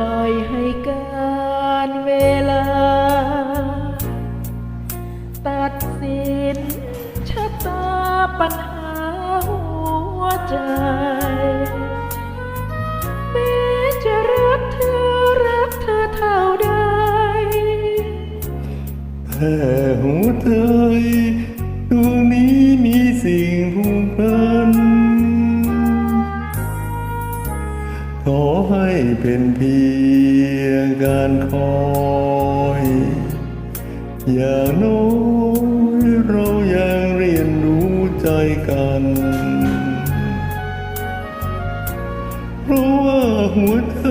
ล่อยให้การเวลา ตัดสินชะตาปัญหาหัวใจแม้จะรักเธอรักเธอเท่าใดแต่หัวใจ ให้เป็นเพียงการคอย อย่างน้อยเรายังเรียนรู้ใจกันเพราะว่าหัวใจ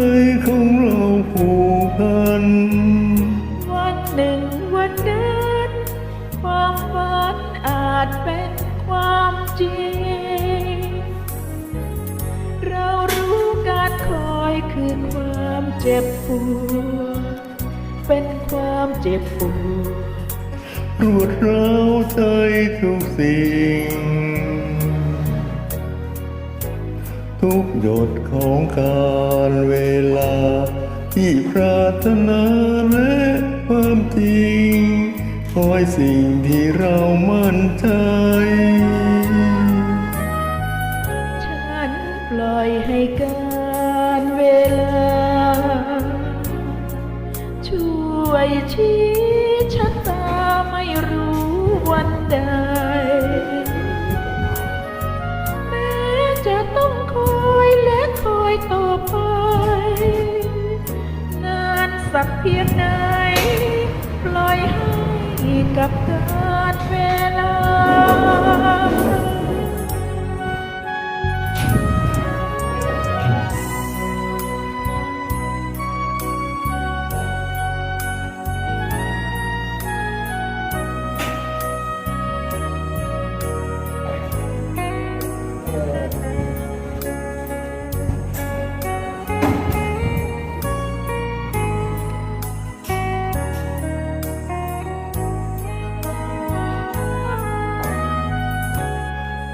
ของเราผูกพัน วันหนึ่งวันนั้นความฝันอาจเป็นความจริง คือความเจ็บปวดเป็นความเจ็บปวดรวดร้าวใจทุกสิ่ง ทุกหยดของการเวลา ที่ปรารถนาและความจริงคอยสิ่งที่เรามั่นใจ อยชี้ชะตาไม่รู้วันใด แม้จะต้องคอยและคอยต่อไป นานสักเพียงไหน ปล่อยให้กับการเวลา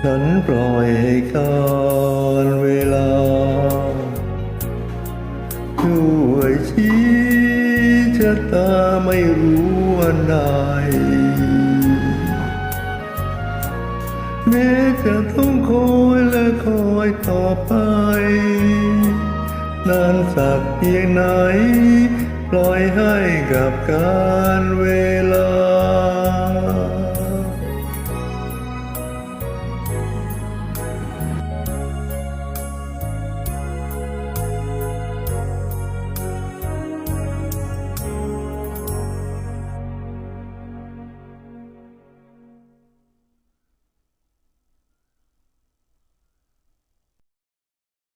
ฉันปล่อยให้การเวลา ช่วยชี้ชะตาไม่รู้วันใดแม้จะต้องคอยและคอยต่อไป นานสักเพียงไหน ปล่อยให้กับการเวลา